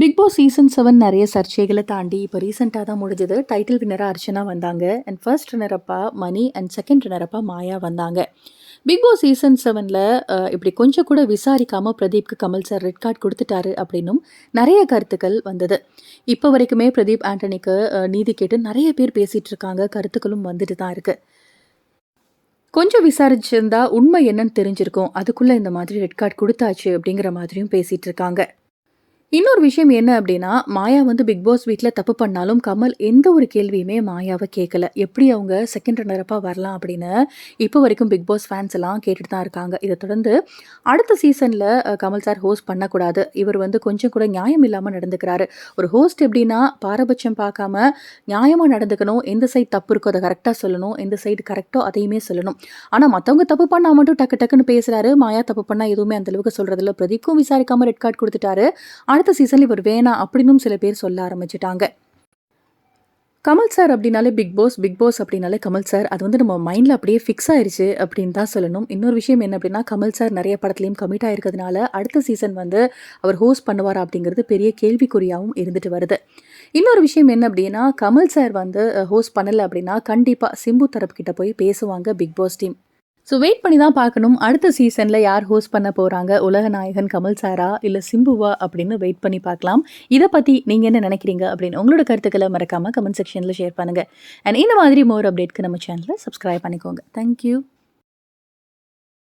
Big Boss season seven நிறைய சர்ச்சைகளை தாண்டி இப்போ ரீசெண்டாக தான் முடிஞ்சது. டைட்டில் வின்னராக அர்ச்சனா வந்தாங்க. அண்ட் ஃபர்ஸ்ட் வினரப்பா மணி அண்ட் செகண்ட் வினரப்பா மாயா வந்தாங்க. பிக் பாஸ் சீசன் செவனில் இப்படி கொஞ்சம் கூட விசாரிக்காமல் பிரதீப்க்கு கமல் சார் ரெட் கார்டு கொடுத்துட்டாரு அப்படின்னும் நிறைய கருத்துக்கள் வந்தது. இப்போ வரைக்குமே பிரதீப் ஆண்டனிக்கு நீதி கேட்டு நிறைய பேர் பேசிகிட்டு இருக்காங்க. கருத்துக்களும் வந்துட்டு தான் இருக்குது கொஞ்சம் விசாரிச்சிருந்தா உண்மை என்னன்னு தெரிஞ்சிருக்கும். அதுக்குள்ளே இந்த மாதிரி ரெட் கார்டு கொடுத்தாச்சு அப்படிங்கிற மாதிரியும் பேசிகிட்டு இருக்காங்க. இன்னொரு விஷயம் என்ன அப்படின்னா மாயா வந்து பிக் பாஸ் வீட்டில் தப்பு பண்ணாலும் கமல் எந்த ஒரு கேள்வியுமே மாயாவை கேட்கல எப்படி அவங்க செகண்ட் ரன்னரப்பாக வரலாம் அப்படின்னு இப்போ வரைக்கும் பிக் பாஸ் ஃபேன்ஸ் எல்லாம் கேட்டுட்டு தான் இருக்காங்க. இதை தொடர்ந்து அடுத்த சீசனில் கமல் சார் ஹோஸ்ட் பண்ணக்கூடாது. இவர் வந்து கொஞ்சம் கூட நியாயம் இல்லாமல் நடந்துக்கிறாரு. ஒரு ஹோஸ்ட் எப்படின்னா பாரபட்சம் பார்க்காம நியாயமாக நடந்துக்கணும். எந்த சைடு தப்பு இருக்கோ அதை கரெக்டாக சொல்லணும். எந்த சைடு கரெக்டோ அதையுமே சொல்லணும். ஆனால் மற்றவங்க தப்பு பண்ணால் மட்டும் டக்கு டக்குன்னு பேசுகிறாரு மாயா தப்பு பண்ணால் எதுவுமே அந்தளவுக்கு சொல்கிறதில்ல பிரதீக்கும் விசாரிக்காமல் ரெட் கார்டு கொடுத்துட்டாரு. அடுத்த சீசனில் இவர் வேணாம் அப்படின்னும் சில பேர் சொல்ல ஆரம்பிச்சிட்டாங்க. கமல் சார் அப்படின்னாலே பிக் பாஸ் பிக் பாஸ் அப்படின்னாலே கமல் சார் அது வந்து நம்ம மைண்டில் அப்படியே ஃபிக்ஸ் ஆயிடுச்சு அப்படின்னு தான் சொல்லணும். இன்னொரு விஷயம் என்ன அப்படின்னா கமல் சார் நிறைய படத்துலையும் கமிட் ஆயிருக்கிறதுனால அடுத்த சீசன் வந்து அவர் ஹோஸ்ட் பண்ணுவார் அப்படிங்கிறது பெரிய கேள்விக்குறியாகவும் இருந்துட்டு வருது. இன்னொரு விஷயம் என்ன அப்படின்னா கமல் சார் வந்து ஹோஸ்ட் பண்ணலை அப்படின்னா கண்டிப்பாக சிம்பு தரப்புக்கிட்ட போய் பேசுவாங்க Bigg Boss team so wait பண்ணி தான் பார்க்கணும். அடுத்த சீசனில் யார் ஹோஸ்ட் பண்ண போகிறாங்க உலக நாயகன் கமல் சாரா இல்லை சிம்புவா அப்படின்னு வெயிட் பண்ணி பார்க்கலாம். இதை பற்றி நீங்கள் என்ன நினைக்கிறீங்க அப்படின்னு உங்களோட கருத்துக்களை மறக்காமல் கமெண்ட் செக்ஷனில் ஷேர் பண்ணுங்கள் அண்ட் இந்த மாதிரி மோர் அப்டேட்க்கு நம்ம சேனலை சப்ஸ்கிரைப் பண்ணிக்கோங்க. தேங்க்யூ